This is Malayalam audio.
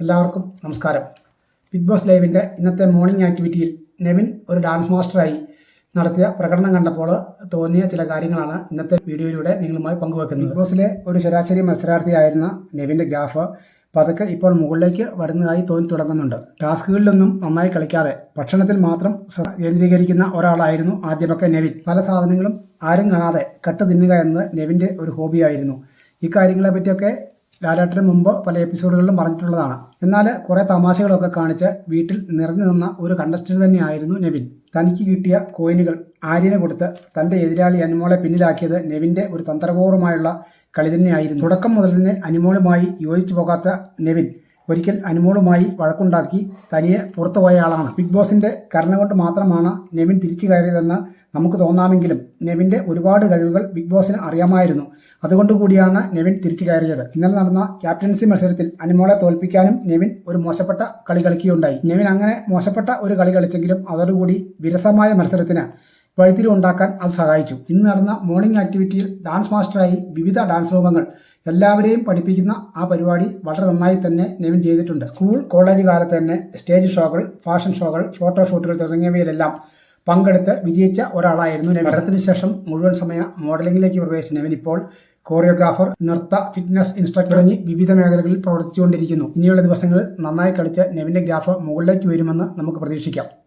എല്ലാവർക്കും നമസ്കാരം. ബിഗ് ബോസ് ലൈവിന്റെ ഇന്നത്തെ മോർണിംഗ് ആക്ടിവിറ്റിയിൽ നെവിൻ ഒരു ഡാൻസ് മാസ്റ്ററായി നടത്തിയ പ്രകടനം കണ്ടപ്പോൾ തോന്നിയ ചില കാര്യങ്ങളാണ് ഇന്നത്തെ വീഡിയോയിലൂടെ നിങ്ങളുമായി പങ്കുവെക്കുന്നത്. ബിഗ് ബോസിലെ ഒരു ശരാശരി മത്സരാർത്ഥിയായിരുന്ന നെവിന്റെ ഗ്രാഫ് പതുക്കെ ഇപ്പോൾ മുകളിലേക്ക് വരുന്നതായി തോന്നി തുടങ്ങുന്നുണ്ട്. ടാസ്കുകളിലൊന്നും നന്നായി കളിക്കാതെ ഭക്ഷണത്തിൽ മാത്രം കേന്ദ്രീകരിക്കുന്ന ഒരാളായിരുന്നു ആദ്യമൊക്കെ നെവിൻ. പല സാധനങ്ങളും ആരും കാണാതെ കട്ട് തിന്നുക എന്നത് നെവിന്റെ ഒരു ഹോബിയായിരുന്നു ഈ കാര്യങ്ങളെ പറ്റിയൊക്കെ ലാലേട്ടന് മുമ്പ് പല എപ്പിസോഡുകളിലും പറഞ്ഞിട്ടുള്ളതാണ്. എന്നാൽ കുറേ തമാശകളൊക്കെ കാണിച്ച് വീട്ടിൽ നിറഞ്ഞു നിന്ന ഒരു കണ്ടസ്റ്റന്റ് തന്നെയായിരുന്നു നെവിൻ. തനിക്ക് കിട്ടിയ കോയിനുകൾ ആര്യനെ കൊടുത്ത് തന്റെ എതിരാളി അനുമോളെ പിന്നിലാക്കിയത് നെവിന്റെ ഒരു തന്ത്രപൂർവമായുള്ള കളി തന്നെയായിരുന്നു. തുടക്കം മുതൽ തന്നെ അനുമോളുമായി യോജിച്ചു പോകാത്ത നെവിൻ ഒരിക്കൽ അനുമോളുമായി വഴക്കുണ്ടാക്കി തനിയെ പുറത്തുപോയ ആളാണ് ബിഗ് ബോസിന്റെ കരുണ കൊണ്ട് മാത്രമാണ് നെവിൻ തിരിച്ചു കയറിയതെന്ന് നമുക്ക് തോന്നാമെങ്കിലും നെവിന്റെ ഒരുപാട് കഴിവുകൾ ബിഗ് ബോസിന് അറിയാമായിരുന്നു. അതുകൊണ്ട് കൂടിയാണ് നെവിൻ തിരിച്ചു കയറിയത്. ഇന്നലെ നടന്ന ക്യാപ്റ്റൻസി മത്സരത്തിൽ അനുമോളെ തോൽപ്പിക്കാനും നെവിൻ ഒരു മോശപ്പെട്ട കളി കളിക്കുകയുണ്ടായി. നെവിൻ അങ്ങനെ മോശപ്പെട്ട ഒരു കളി കളിച്ചെങ്കിലും അതോടുകൂടി വിരസമായ മത്സരത്തിന് വഴിത്തിരിവുണ്ടാക്കാൻ അത് സഹായിച്ചു. ഇന്ന് നടന്ന മോർണിംഗ് ആക്ടിവിറ്റിയിൽ ഡാൻസ് മാസ്റ്ററായി വിവിധ ഡാൻസ് രൂപങ്ങൾ എല്ലാവരെയും പഠിപ്പിക്കുന്ന ആ പരിപാടി വളരെ നന്നായി തന്നെ നിവിൻ ചെയ്തിട്ടുണ്ട്. സ്കൂൾ കോളേജ് കാലത്ത് തന്നെ സ്റ്റേജ് ഷോകൾ ഫാഷൻ ഷോകൾ ഫോട്ടോ ഷൂട്ടുകൾ തുടങ്ങിയവയിലെല്ലാം പങ്കെടുത്ത് വിജയിച്ച ഒരാളായിരുന്നു നെവിൻ. ശേഷം മുഴുവൻ സമയ മോഡലിംഗിലേക്ക് പ്രവേശിച്ച നിവിൻ ഇപ്പോൾ കോറിയോഗ്രാഫർ നൃത്ത ഫിറ്റ്നസ് ഇൻസ്ട്രക്ടർ തുടങ്ങി വിവിധ മേഖലകളിൽ പ്രവർത്തിച്ചുകൊണ്ടിരിക്കുന്നു. ഇനിയുള്ള ദിവസങ്ങളിൽ നന്നായി കളിച്ച് നെവിന്റെ ഗ്രാഫ് മുകളിലേക്ക് വരുമെന്ന് നമുക്ക് പ്രതീക്ഷിക്കാം.